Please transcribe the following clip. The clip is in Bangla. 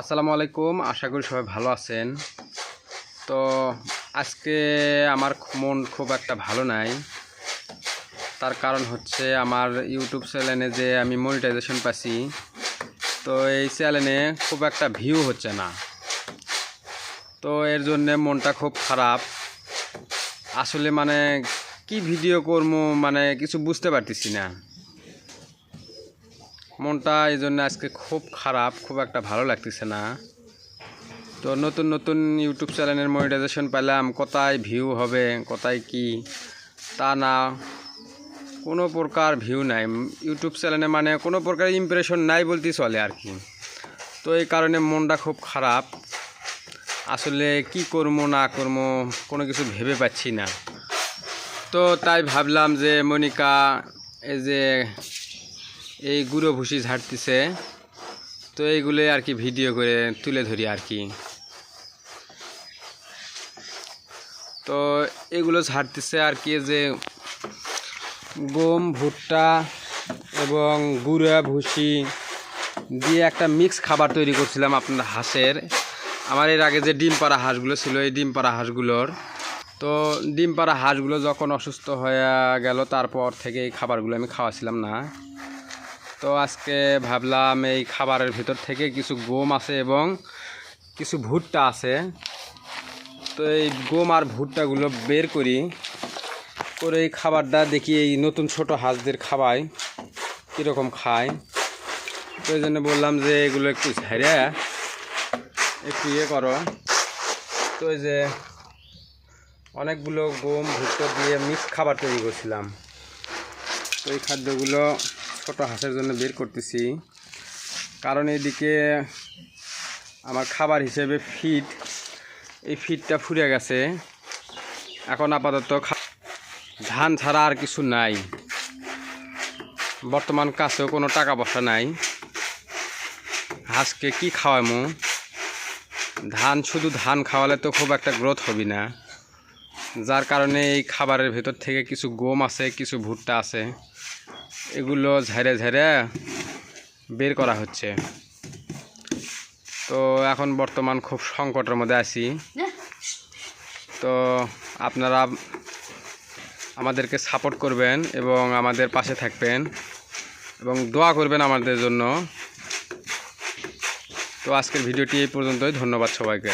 আসসালামু আলাইকুম, আশা করি সবাই ভালো আছেন। তো আজকে আমার মন খুব একটা ভালো নাই। তার কারণ হচ্ছে আমার ইউটিউব চ্যানেলে যে আমি মনিটাইজেশন পাচ্ছি তো এই চ্যানেলে খুব একটা ভিউ হচ্ছে না। তো এর জন্যে মনটা খুব খারাপ। আসলে মানে কি ভিডিও করব মানে কিছু বুঝতে পারতেছি না। মনটা এই জন্য আজকে খুব খারাপ, খুব একটা ভালো লাগতেছে না। তো নতুন নতুন ইউটিউব চ্যানেলের মনিটাইজেশন পেলাম, কোথায় ভিউ হবে, কোথায় কি, তা না। কোনো প্রকার ভিউ নাই। ইউটিউব চ্যানেলে মানে কোনো প্রকার ইমপ্রেশন নাই বলতে চলে আর কি। তো এই কারণে মনটা খুব খারাপ। আসলে কি করব, না করব, কোনো কিছু ভেবে পাচ্ছি না। তো তাই ভাবলাম যে মনিকা, এই যে এই গুঁড়ো ভুসি ঝাড়তেছে। তো এইগুলো আর কি ভিডিও করে তুলে ধরি আর কি। তো এগুলো ঝাড়তেছে আর কি যে গম, ভুট্টা এবং গুঁড়া ভুসি দিয়ে একটা মিক্স খাবার তৈরি করছিলাম আপনার হাঁসের। আমার এর আগে যে ডিম পাড়া হাঁসগুলো ছিল, এই ডিম পাড়া হাঁসগুলোর। তো ডিম পাড়া হাঁসগুলো যখন অসুস্থ হয়ে গেল, তারপর থেকে এই খাবারগুলো আমি খাওয়াছিলাম না। তো আজকে ভাবলাম এই খাবারের ভিতর থেকে কিছু গম আছে এবং কিছু ভুট্টা আছে। তো এই গম আর ভুট্টাগুলো বের করি, করে এই খাবারটা দেখি এই নতুন ছোট হাঁসদের খাওয়াই কীরকম খায়। তো এই জন্য বললাম যে এগুলো একটু ঝেড়ে, একটু ইয়ে করো। তো এই যে অনেকগুলো গম, ভুট্টা দিয়ে মিক্স খাবার তৈরি করছিলাম। তো এই খাদ্যগুলো ছোট হাঁসের জন্য বের করতেছি। কারণ এদিকে আমার খাবার হিসেবে ফিড এই ফিডটা ফুরে গেছে। এখন আপাতত ধান ছাড়া আর কিছু নাই। বর্তমান কাছেও কোনো টাকা পয়সা নাই। হাঁসকে কি খাওয়ামো? ধান, শুধু ধান খাওয়ালে তো খুব একটা গ্রোথ হবে না। যার কারণে এই খাবারের ভেতর থেকে কিছু গম আছে, কিছু ভুট্টা আছে। এগুলো ঝেড়ে ঝেড়ে বের করা হচ্ছে। তো এখন বর্তমান খুব সংকটের মধ্যে আছি। তো আপনারা আমাদেরকে সাপোর্ট করবেন এবং আমাদের পাশে থাকবেন এবং দোয়া করবেন আমাদের জন্য। তো আজকের ভিডিওটি এই পর্যন্তই। ধন্যবাদ সবাইকে।